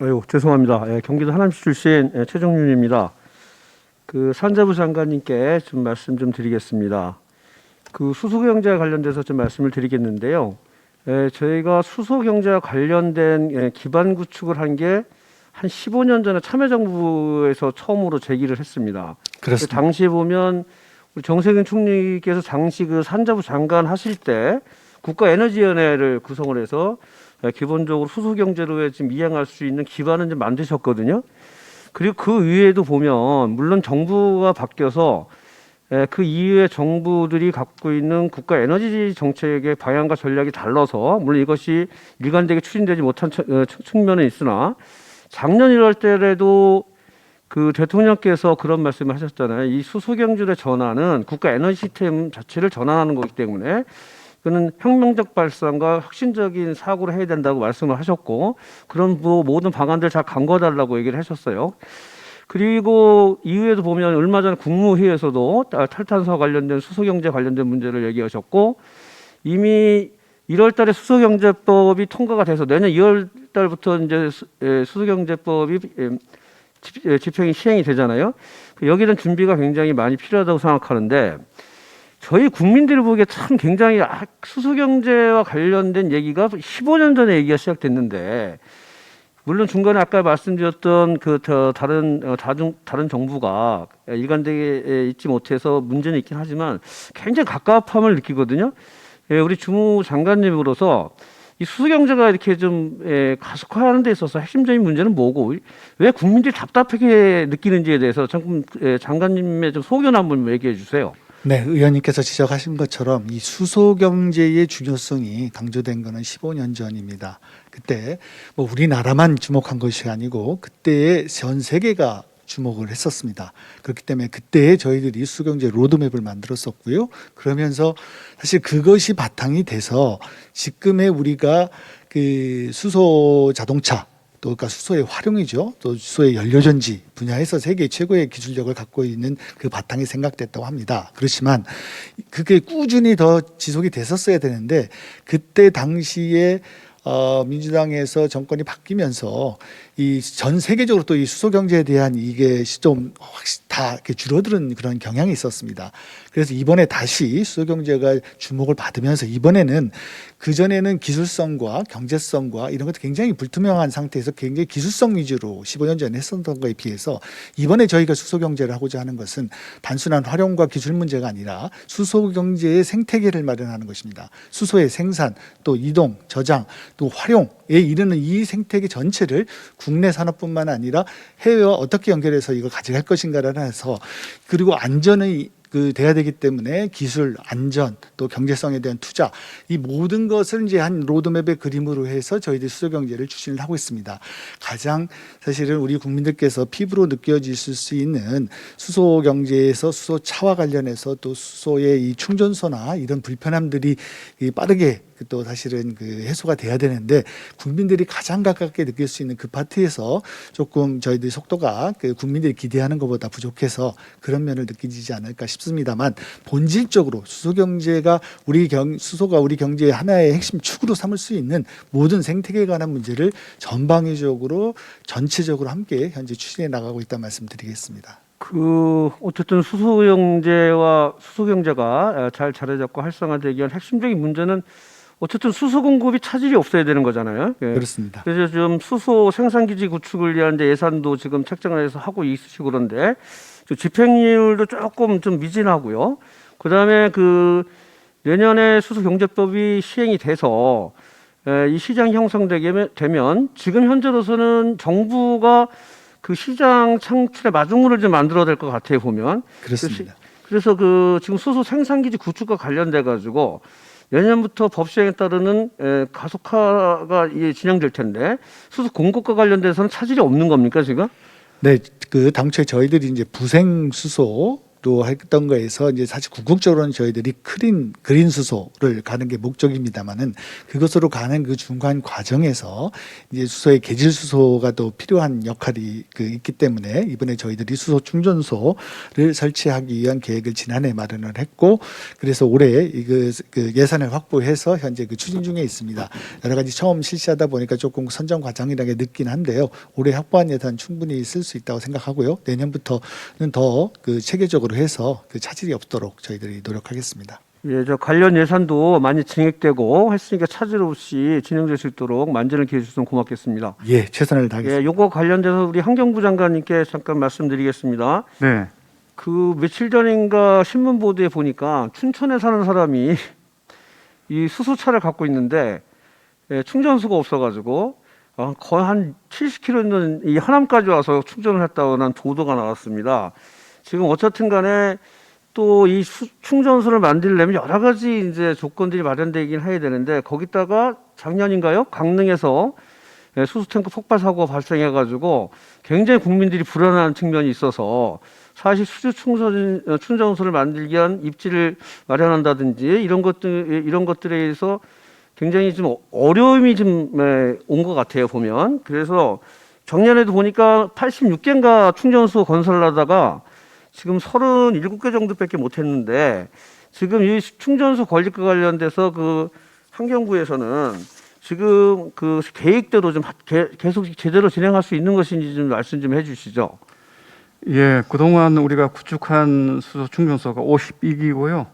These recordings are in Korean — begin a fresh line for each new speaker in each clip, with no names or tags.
아유 죄송합니다. 예, 경기도 하남시 출신 예, 최종윤입니다. 그 산자부 장관님께 좀 말씀 좀 드리겠습니다. 그 수소 경제와 관련돼서 좀 말씀을 드리겠는데요. 예, 저희가 수소 경제와 관련된 예, 기반 구축을 한 게 한 15년 전에 참여정부에서 처음으로 제기를 했습니다. 그
그렇습니다.
당시에 보면 우리 정세균 총리께서 당시 그 산자부 장관 하실 때 국가에너지위원회를 구성을 해서 에, 기본적으로 수소 경제로에 지금 이행할 수 있는 기반을 좀 만드셨거든요. 그리고 그 위에도 보면 물론 정부가 바뀌어서 에, 그 이후에 정부들이 갖고 있는 국가 에너지 정책의 방향과 전략이 달라서 물론 이것이 일관되게 추진되지 못한 처- 어, 측- 측면은 있으나 작년 1월 달에도 그 대통령께서 그런 말씀을 하셨잖아요. 이 수소 경제의 전환은 국가 에너지 시스템 자체를 전환하는 거기 때문에 그는 혁명적 발상과 혁신적인 사고를 해야 된다고 말씀을 하셨고 그런 뭐 모든 방안들 잘 강구해 달라고 얘기를 하셨어요. 그리고 이후에도 보면 얼마 전 국무회의에서도 탈- 탈탄소와 관련된 수소 경제 관련된 문제를 얘기하셨고 이미 1월 달에 수소 경제법이 통과가 돼서 내년 2월 달부터 이제 수- 에, 수소 경제법이 에, 집- 에, 집행이 시행이 되잖아요. 그 대한 준비가 굉장히 많이 필요하다고 생각하는데 저희 국민들이 보기에 참 굉장히 아, 수소 경제와 관련된 얘기가 15년 전에 얘기가 시작됐는데 물론 중간에 아까 말씀드렸던 그저 다른 어, 다중 다른 정부가 일관되게 있지 못해서 문제는 있긴 하지만 굉장히 갑갑함을 느끼거든요. 예, 우리 주무 장관님으로서 이 수소 경제가 이렇게 좀 예, 가속화하는 데 있어서 핵심적인 문제는 뭐고 왜 국민들이 답답하게 느끼는지에 대해서 조금 예, 장관님의 좀 소견 한번 얘기해 주세요.
네, 의원님께서 지적하신 것처럼 이 수소 경제의 중요성이 강조된 것은 15년 전입니다. 그때 뭐 우리나라만 주목한 것이 아니고 그때의 전 세계가 주목을 했었습니다. 그렇기 때문에 그때 저희들이 수경제 로드맵을 만들었었고요. 그러면서 사실 그것이 바탕이 돼서 지금의 우리가 그 수소 자동차 또 그러니까 수소의 활용이죠. 또 수소의 연료전지 분야에서 세계 최고의 기술력을 갖고 있는 그 바탕이 생각됐다고 합니다. 그렇지만 그게 꾸준히 더 지속이 됐었어야 되는데 그때 당시에 어, 민주당에서 정권이 바뀌면서 이 전 세계적으로 또 이 수소 경제에 대한 이게 좀 확실히 다 이렇게 줄어드는 그런 경향이 있었습니다. 그래서 이번에 다시 수소 경제가 주목을 받으면서 이번에는 그 전에는 기술성과 경제성과 이런 것도 굉장히 불투명한 상태에서 굉장히 기술성 위주로 15년 전에 했었던 거에 비해서 이번에 저희가 수소 경제를 하고자 하는 것은 단순한 활용과 기술 문제가 아니라 수소 경제의 생태계를 마련하는 것입니다. 수소의 생산, 또 이동, 저장, 또 활용에 이르는 이 생태계 전체를 국내 산업뿐만 아니라 해외와 어떻게 연결해서 이걸 가져갈 것인가를 해서 그리고 안전의 그 돼야 되기 때문에 기술 안전 또 경제성에 대한 투자 이 모든 것을 이제 한 로드맵의 그림으로 해서 저희들이 수소 경제를 추진을 하고 있습니다. 가장 사실은 우리 국민들께서 피부로 느껴지실 수 있는 수소 경제에서 수소 차와 관련해서 또 수소의 이 충전소나 이런 불편함들이 이 빠르게 또 사실은 그 해소가 돼야 되는데 국민들이 가장 가깝게 느낄 수 있는 그 파트에서 조금 저희들이 속도가 그 국민들이 기대하는 것보다 부족해서 그런 면을 느끼지 않을까 싶습니다 만 본질적으로 수소 경제가 우리 경 수소가 우리 경제의 하나의 핵심 축으로 삼을 수 있는 모든 생태계에 관한 문제를 전방위적으로 전체적으로 함께 현재 추진해 나가고 있다는 말씀드리겠습니다.
그 어쨌든 수소 경제와 수소 경제가 잘 자리 잡고 활성화되기 위한 핵심적인 문제는 어쨌든 수소 공급이 차질이 없어야 되는 거잖아요. 예.
그렇습니다.
그래서 지금 수소 생산 기지 구축을 위한 예산도 지금 책정을 해서 하고 있으시고 그런데 저 집행률도 조금 좀 미진하고요. 그다음에 그 내년에 수소 경제법이 시행이 돼서 에, 이 시장 형성되게 되면 지금 현재로서는 정부가 그 시장 창출의 마중물을 좀 만들어야 될 것 같아요 보면
그렇습니다.
그래서 그 지금 수소 생산기지 구축과 관련돼 가지고 내년부터 법 시행에 따르는 에, 가속화가 진행될 텐데 수소 공급과 관련돼서는 차질이 없는 겁니까 지금?
네, 그 당초에 저희들이 이제 부생 수소 했던 거에서 이제 사실 궁극적으로는 저희들이 크린 그린 수소를 가는 게 목적입니다만은 그것으로 가는 그 중간 과정에서 이제 수소의 계질 수소가 또 필요한 역할이 그 있기 때문에 이번에 저희들이 수소 충전소를 설치하기 위한 계획을 지난해 마련을 했고 그래서 올해 이그 그 예산을 확보해서 현재 그 추진 중에 있습니다. 여러 가지 처음 실시하다 보니까 조금 선정 과정이라게 늦긴 한데요. 올해 확보한 예산 충분히 쓸 수 있다고 생각하고요. 내년부터는 더 그 체계적으로 해서 그 차질이 없도록 저희들이 노력하겠습니다.
예, 저 관련 예산도 많이 진행되고 했으니까 차질 없이 진행될 수 있도록 만전을 기해 주셔서 고맙겠습니다.
예, 최선을 다하겠습니다.
예, 요거 관련돼서 우리 환경부 장관님께 잠깐 말씀드리겠습니다.
네.
그 며칠 전인가 신문 보도에 보니까 춘천에 사는 사람이 이 수소차를 갖고 있는데 예, 충전소가 없어가지고 어, 거의 한 70km 있는 이 하남까지 와서 충전을 했다는 보도가 나왔습니다. 지금 어쨌든 간에 또 이 충전소를 만들려면 여러 가지 이제 조건들이 마련되긴 해야 되는데 거기다가 작년인가요? 강릉에서 예, 수소탱크 폭발 사고가 발생해 가지고 굉장히 국민들이 불안한 측면이 있어서 사실 수주 충전 어, 충전소를 만들기 위한 입지를 마련한다든지 이런 것들 이런 것들에 의해서 굉장히 좀 어려움이 좀 온 것 같아요 보면 그래서 작년에도 보니까 86개인가 충전소 건설하다가 지금 37개 정도밖에 못 했는데 지금 이 충전소 건립과 관련돼서 그 환경부에서는 지금 그 계획대로 좀 계속 제대로 진행할 수 있는 것인지 좀 말씀 좀 해주시죠.
예, 그동안 우리가 구축한 수소 충전소가 52기고요.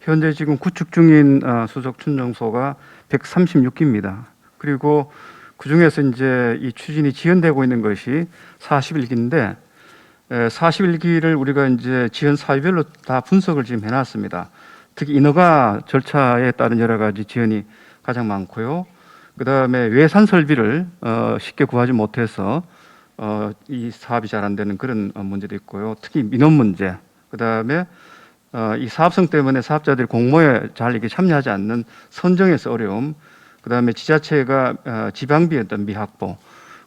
현재 지금 구축 중인 어, 수소 충전소가 136기입니다. 그리고 그 중에서 이제 이 추진이 지연되고 있는 것이 41기인데 41기를 우리가 이제 지연 사유별로 다 분석을 지금 해놨습니다. 특히 인허가 절차에 따른 여러 가지 지연이 가장 많고요. 그 다음에 외산 설비를 어, 쉽게 구하지 못해서 어, 이 사업이 잘 안 되는 그런 어, 문제도 있고요. 특히 민원 문제. 그 다음에 어, 이 사업성 때문에 사업자들이 공모에 잘 이렇게 참여하지 않는 선정에서 어려움. 그 다음에 지자체가 어, 지방비의 어떤 미확보.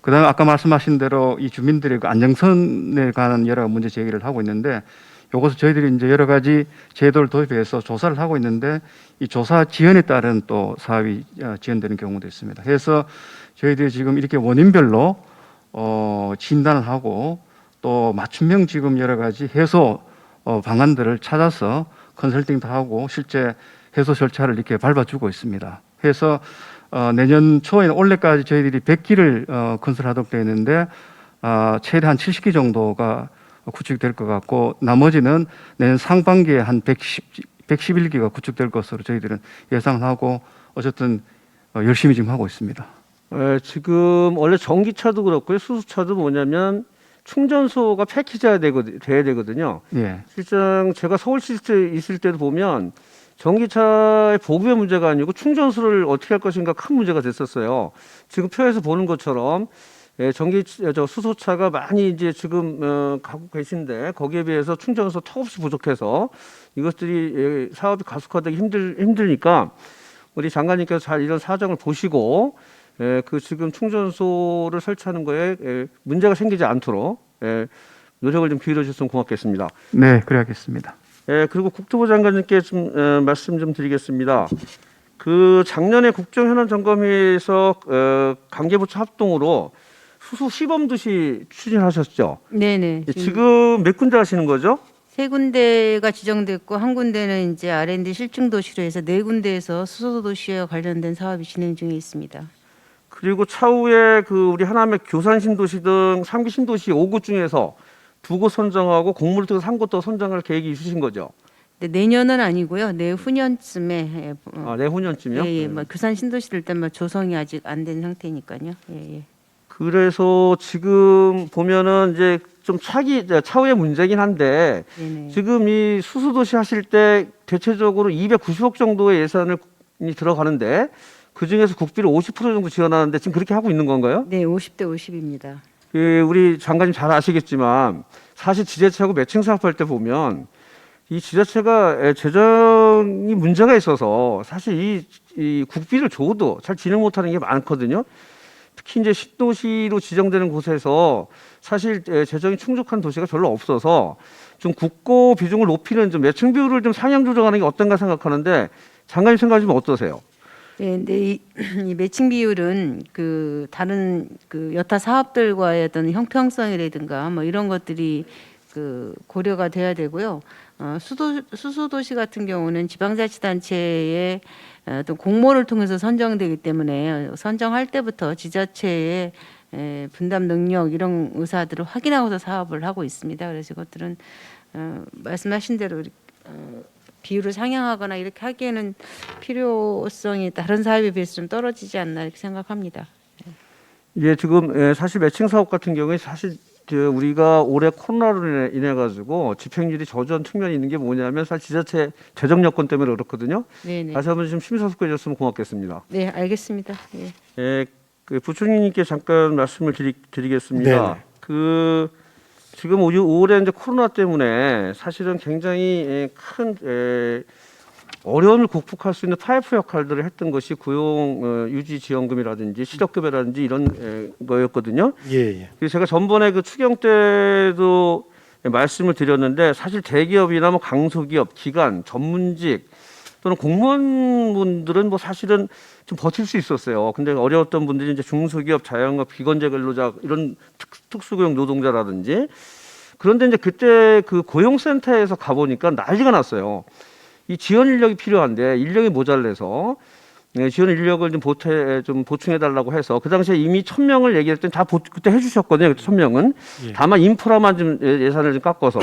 그 다음에 아까 말씀하신 대로 이 주민들의 그 안정선에 관한 여러 문제 제기를 하고 있는데 요것을 저희들이 이제 여러 가지 제도를 도입해서 조사를 하고 있는데 이 조사 지연에 따른 또 사업이 어, 지연되는 경우도 있습니다. 그래서 저희들이 지금 이렇게 원인별로 어, 진단을 하고 또 맞춤형 지금 여러 가지 해소 어, 방안들을 찾아서 컨설팅도 하고 실제 해소 절차를 이렇게 밟아주고 있습니다. 그래서 어, 내년 초에 올해까지 저희들이 100기를 어, 건설하도록 되어 있는데 아, 최대 한 70기 정도가 구축될 것 같고 나머지는 내년 상반기에 한 110, 111기가 구축될 것으로 저희들은 예상을 하고 어쨌든 어, 열심히 지금 하고 있습니다.
에, 지금 원래 전기차도 그렇고요, 수소차도 뭐냐면 충전소가 패키지가 되거, 돼야 되거든요.
예.
실상 제가 서울시 있을 때도 보면 전기차의 보급의 문제가 아니고 충전소를 어떻게 할 것인가 큰 문제가 됐었어요. 지금 표에서 보는 것처럼 예, 전기 저 수소차가 많이 이제 지금 어, 가고 계신데 거기에 비해서 충전소 턱없이 부족해서 이것들이 예, 사업이 가속화되기 힘들 힘드니까 우리 장관님께서 잘 이런 사정을 보시고 예, 그 지금 충전소를 설치하는 거에 예, 문제가 생기지 않도록 예, 노력을 좀 기울여 주셨으면 고맙겠습니다.
네, 그래야겠습니다.
예, 그리고 국토부 장관님께 좀 어, 말씀 좀 드리겠습니다. 그 작년에 국정 현안 점검회에서 어, 관계부처 합동으로 수소 시범 도시 추진하셨죠.
네네.
예,
지금
몇 군데 하시는 거죠?
세 군데가 지정됐고 한 군데는 이제 R&D 실증 도시로 해서 네 군데에서 수소 도시와 관련된 사업이 진행 중에 있습니다.
그리고 차후에 그 우리 하남의 교산 신도시 등 3기 신도시 5구 중에서 두곳 선정하고 공모를 통해서 한곳더 선정할 계획이 있으신 거죠?
근데 내년은 아니고요. 내후년쯤에 예, 어,
아, 내후년쯤이요?
예, 예, 뭐 교산 신도시를 일단 뭐 조성이 아직 안 된 상태니까요. 예, 예.
그래서 지금 보면은 이제 좀 차기 차후의 문제긴 한데
네네.
지금 이 수소도시 하실 때 대체적으로 290억 정도의 예산이 들어가는데 그 중에서 국비를 50% 정도 지원하는데 지금 그렇게 하고 있는 건가요?
네, 50대 50입니다.
그 우리 장관님 잘 아시겠지만 사실 지자체하고 매칭 사업할 때 보면 이 지자체가 재정이 문제가 있어서 사실 이, 이 국비를 줘도 잘 진행 못하는 게 많거든요. 특히 이제 신도시로 지정되는 곳에서 사실 에, 재정이 충족한 도시가 별로 없어서 좀 국고 비중을 높이는 좀 매칭 비율을 좀 상향 조정하는 게 어떤가 생각하는데 장관님 좀 어떠세요?
네, 근데 이, 이 매칭 비율은 그 다른 그 여타 사업들과의 어떤 형평성이라든가 뭐 이런 것들이 그 고려가 돼야 되고요. 어, 수도 수소 도시 같은 경우는 지방자치단체의 어떤 공모를 통해서 선정되기 때문에 선정할 때부터 지자체의 에, 분담 능력 이런 의사들을 확인하고서 사업을 하고 있습니다. 그래서 이것들은 어, 말씀하신 대로 어, 비율을 상향하거나 이렇게 하기에는 필요성이 다른 사업에 비해서 좀 떨어지지 않나 이렇게 생각합니다.
예, 지금 예, 사실 매칭 사업 같은 경우에 사실 저 우리가 올해 코로나로 인해, 가지고 집행률이 저조한 측면이 있는 게 뭐냐면 사실 지자체 재정 여건 때문에 그렇거든요.
네네.
다시 한번 좀 심사숙고해 줬으면 고맙겠습니다.
네, 알겠습니다. 예.
예, 그 부총리님께 잠깐 말씀을 드리, 드리겠습니다.
네네.
그 지금 올- 올해 이제 코로나 때문에 사실은 굉장히 예, 큰 예, 어려움을 극복할 수 있는 파이프 역할들을 했던 것이 고용 어, 유지 지원금이라든지 실업급여라든지 이런 예, 거였거든요.
예, 예.
그래서 제가 전번에 그 추경 때도 말씀을 드렸는데 사실 대기업이나 뭐 강소기업, 기관, 전문직 또는 공무원분들은 뭐 사실은 좀 버틸 수 있었어요. 근데 어려웠던 분들이 이제 중소기업, 자영업, 비건재 근로자 이런 특, 특수고용 노동자라든지 그런데 이제 그때 그 고용센터에서 가보니까 난리가 났어요. 이 지원 인력이 필요한데 인력이 모자라서 네, 지원 인력을 좀 보태 좀 보충해 달라고 해서 그 당시에 이미 천 명을 얘기했더니 다 보, 그때 해주셨거든요. 그천 명은
예.
다만 인프라만 좀 예- 예산을 좀 깎아서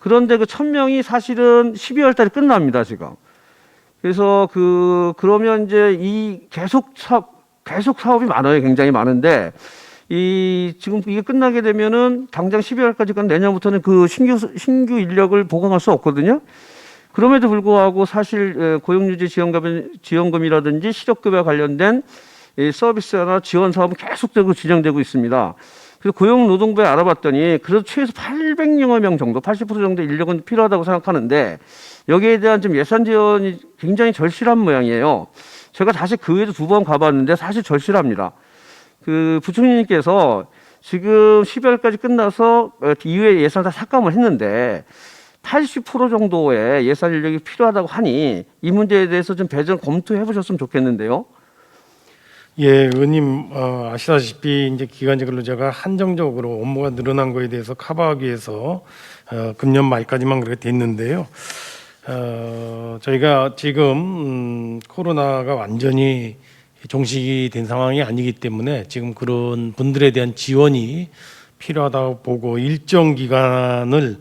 그런데 그 천 명이 사실은 12월 달에 끝납니다 지금. 그래서 그 그러면 이제 이 계속 사업 계속 사업이 많아요. 굉장히 많은데 이 지금 이게 끝나게 되면은 당장 12월까지 내년부터는 그 신규 신규 인력을 보강할 수 없거든요. 그럼에도 불구하고 사실 에, 고용유지 지원금 지원금이라든지 실업급여 관련된 이 서비스나 지원 사업은 계속되고 진행되고 있습니다. 그래서 고용노동부에 알아봤더니 그래도 최소 800여 명 정도, 80% 정도 인력은 필요하다고 생각하는데 여기에 대한 좀 예산 지원이 굉장히 절실한 모양이에요. 제가 다시 그 외에도 두 번 가봤는데 사실 절실합니다. 그 부총리님께서 지금 12월까지 끝나서 어, 이후에 예산 다 삭감을 했는데 80% 정도의 예산 인력이 필요하다고 하니 이 문제에 대해서 좀 배정 검토해 보셨으면 좋겠는데요.
예, 의원님 어, 아시다시피 이제 기간제 근로자가 한정적으로 업무가 늘어난 거에 대해서 커버하기 위해서 어, 금년 말까지만 그렇게 됐는데요. 어, 저희가 지금 음, 코로나가 완전히 종식이 된 상황이 아니기 때문에 지금 그런 분들에 대한 지원이 필요하다고 보고 일정 기간을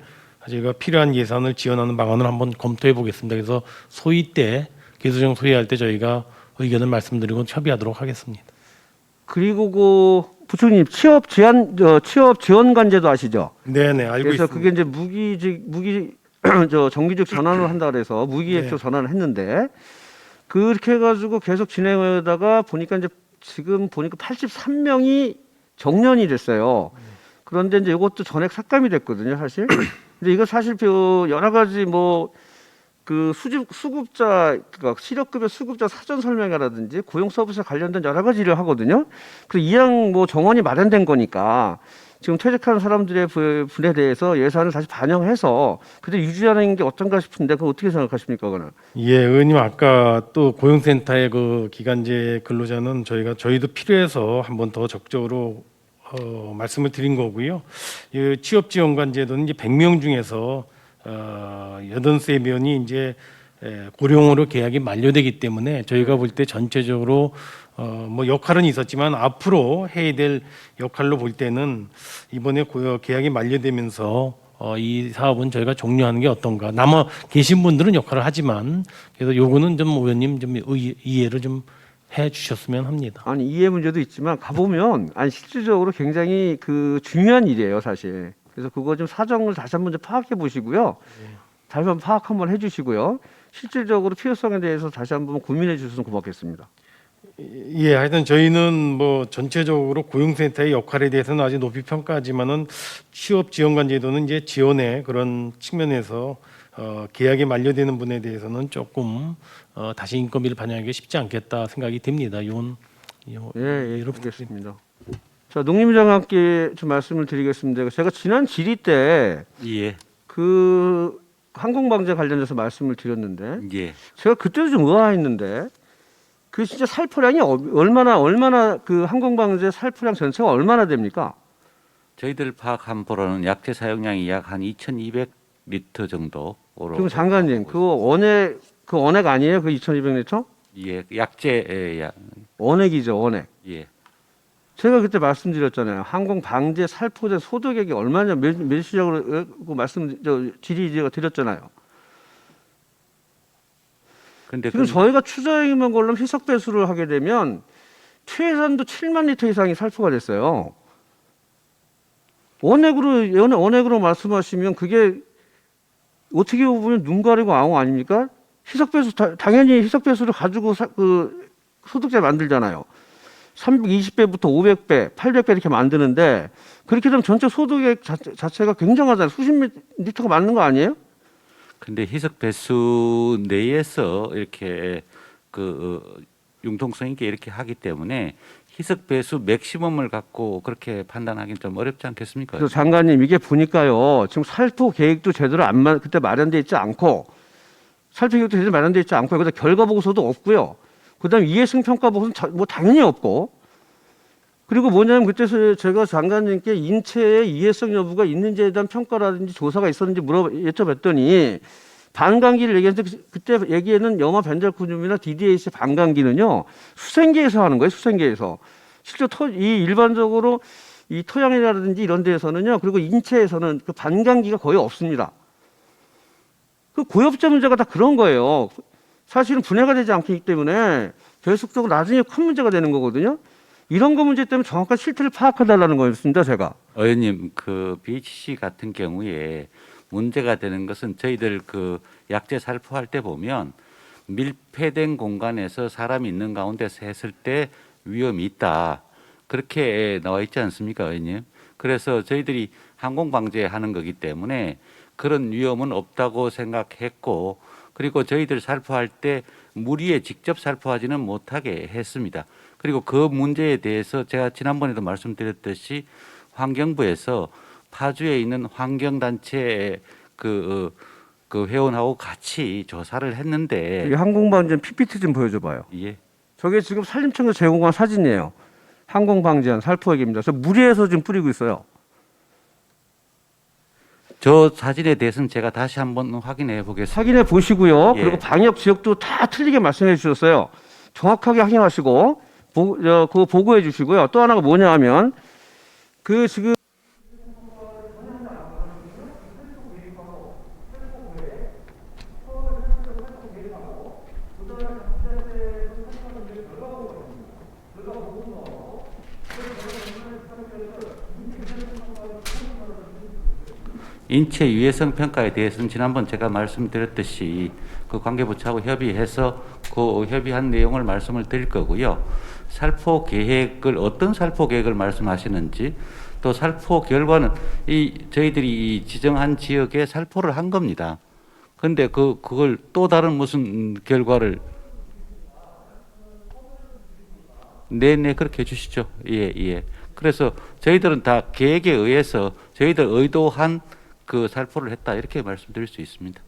저희가 필요한 예산을 지원하는 방안을 한번 검토해 보겠습니다. 그래서 소위 때 기술적 소위할 때 저희가 의견을 말씀드리고 협의하도록 하겠습니다.
그리고 그 부총님 취업 제한 저 취업 지원관제도 아시죠?
네네 알고
그래서
있습니다.
그게 이제 무기직 무기 저 정규직 전환을 한다 그래서 무기획조
네.
전환을 했는데 그렇게 해가지고 계속 진행하다가 보니까 이제 지금 보니까 83명이 정년이 됐어요. 그런데 이제 이것도 전액 삭감이 됐거든요, 사실. 근데 이거 사실 그 여러 가지 뭐 그 수집 수급자 그러니까 실업급여 수급자 사전 설명회라든지 고용 서비스 관련된 여러 가지 일을 하거든요. 그 이양 뭐 정원이 마련된 거니까 지금 퇴직하는 사람들의 부- 분에 대해서 예산을 다시 반영해서 그대 유지하는 게 어떤가 싶은데 그거 어떻게 생각하십니까, 그거는?
예, 의원님 아까 또 고용센터의 그 기간제 근로자는 저희가 저희도 필요해서 한번 더 적극적으로 어, 말씀을 드린 거고요. 이 취업 지원관 제도는 이제 100명 중에서 어, 83명이 이제 에, 고령으로 계약이 만료되기 때문에 저희가 볼 때 전체적으로 어, 뭐 역할은 있었지만 앞으로 해야 될 역할로 볼 때는 이번에 고 계약이 만료되면서 어, 이 사업은 저희가 종료하는 게 어떤가. 남아 계신 분들은 역할을 하지만 그래서 요거는 좀 의원님 좀 의- 이해를 좀 해주셨으면 합니다.
아니 이해 문제도 있지만 가보면 아니 실질적으로 굉장히 그 중요한 일이에요, 사실. 그래서 그거 좀 사정을 다시 한번 좀 파악해 보시고요. 다시 한번 파악 한번 해주시고요. 실질적으로 필요성에 대해서 다시 한번 고민해 주셨으면 고맙겠습니다.
예, 하여튼 저희는 뭐 전체적으로 고용센터의 역할에 대해서는 아직 높이 평가하지만은 취업 지원관 제도는 이제 지원의 그런 측면에서 어, 계약이 만료되는 분에 대해서는 조금 어, 다시 인건비를 반영하기 쉽지 않겠다 생각이 듭니다. 이건 예,
예, 예,
이렇게
이렇겠습니다. 자, 농림장관께 좀 말씀을 드리겠습니다. 제가 지난 질의 때
예,
그 항공방제 관련해서 말씀을 드렸는데
예.
제가 그때도 좀 의아했는데 그 진짜 살포량이 어- 얼마나 얼마나 그 항공방제 살포량 전체가 얼마나 됩니까?
저희들 파악한 바로는 약재 사용량이 약 한 2,200리터 정도로.
그럼 장관님 그거 원액 그 원액 아니에요? 그 2,200리터?
예, 약재 약.
원액이죠, 원액.
예.
제가 그때 말씀드렸잖아요. 항공 방제 살포제 소독액이 얼마냐 몇, 몇이라고 그 말씀 저 질의 제가 드렸잖아요.
근데
지금
그,
저희가 추정이면 걸로 희석 배수를 하게 되면 최소한도 7만 리터 이상이 살포가 됐어요. 원액으로 원- 원액으로 말씀하시면 그게 어떻게 보면 눈 가리고 아웅 아닙니까? 희석 배수 다- 당연히 희석 배수를 가지고 사- 그 소독제 만들잖아요. 320배부터 500배, 800배 이렇게 만드는데 그렇게 되면 전체 소독액 자체, 자체 가 굉장하잖아요. 수십 미- 리터가 맞는 거 아니에요?
근데 희석 배수 내에서 이렇게 그 어, 융통성 있게 이렇게 하기 때문에 희석 배수 맥시멈을 갖고 그렇게 판단하기는 좀 어렵지 않겠습니까?
장관님 이게 보니까요 지금 살포 계획도 제대로 안 마, 그때 마련돼 있지 않고 살포 계획도 제대로 마련돼 있지 않고 그다음 결과 보고서도 없고요. 그다음 이해승 평가 보고서는 자- 뭐 당연히 없고 그리고 뭐냐면 그때 서 제가 장관님께 인체의 이해성 여부가 있는지에 대한 평가라든지 조사가 있었는지 물어 여쭤봤더니 반감기를 얘기했는데 그- 그때 얘기에는 염화 변절근육이나 DDAC 반감기는요 수생계에서 하는 거예요 수생계에서 실제 토, 이 일반적으로 이 토양이라든지 이런 데에서는요 그리고 인체에서는 그 반감기가 거의 없습니다. 그 고엽제 문제가 다 그런 거예요. 사실은 분해가 되지 않기 때문에 계속적으로 나중에 큰 문제가 되는 거거든요. 이런 거 문제 때문에 정확한 실태를 파악해달라는 거였습니다, 제가.
의원님 그 BHC 같은 경우에 문제가 되는 것은 저희들 그 약재 살포할 때 보면 밀폐된 공간에서 사람이 있는 가운데서 했을 때 위험이 있다. 그렇게 나와 있지 않습니까, 의원님? 그래서 저희들이 항공 방제하는 거기 때문에 그런 위험은 없다고 생각했고 그리고 저희들 살포할 때물 위에 직접 살포하지는 못하게 했습니다. 그리고 그 문제에 대해서 제가 지난번에도 말씀드렸듯이 환경부에서 파주에 있는 환경단체 그, 어, 그 회원하고 같이 조사를 했는데
이 항공방지 PPT 좀 보여줘봐요.
예,
저게 지금 산림청에서 제공한 사진이에요. 항공방지한 살포액입니다. 저 무리해서 지금 뿌리고 있어요.
저 사진에 대해서는 제가 다시 한번 확인해 보겠습니다.
확인해 보시고요.
예.
그리고 방역 지역도 다 틀리게 말씀해 주셨어요. 정확하게 확인하시고 보, 저, 그거 보고해 주시고요. 또 하나가 뭐냐 하면 그 지금
인체 유해성 평가에 대해서는 지난번 제가 말씀드렸듯이 그 관계부처하고 협의해서 그 협의한 내용을 말씀을 드릴 거고요. 살포 계획을 어떤 살포 계획을 말씀하시는지 또 살포 결과는 이 저희들이 이 지정한 지역에 살포를 한 겁니다. 근데 그 그걸 또 다른 무슨 결과를 네네 그렇게 해주시죠. 예 예. 그래서 저희들은 다 계획에 의해서 저희들 의도한 그 살포를 했다 이렇게 말씀드릴 수 있습니다.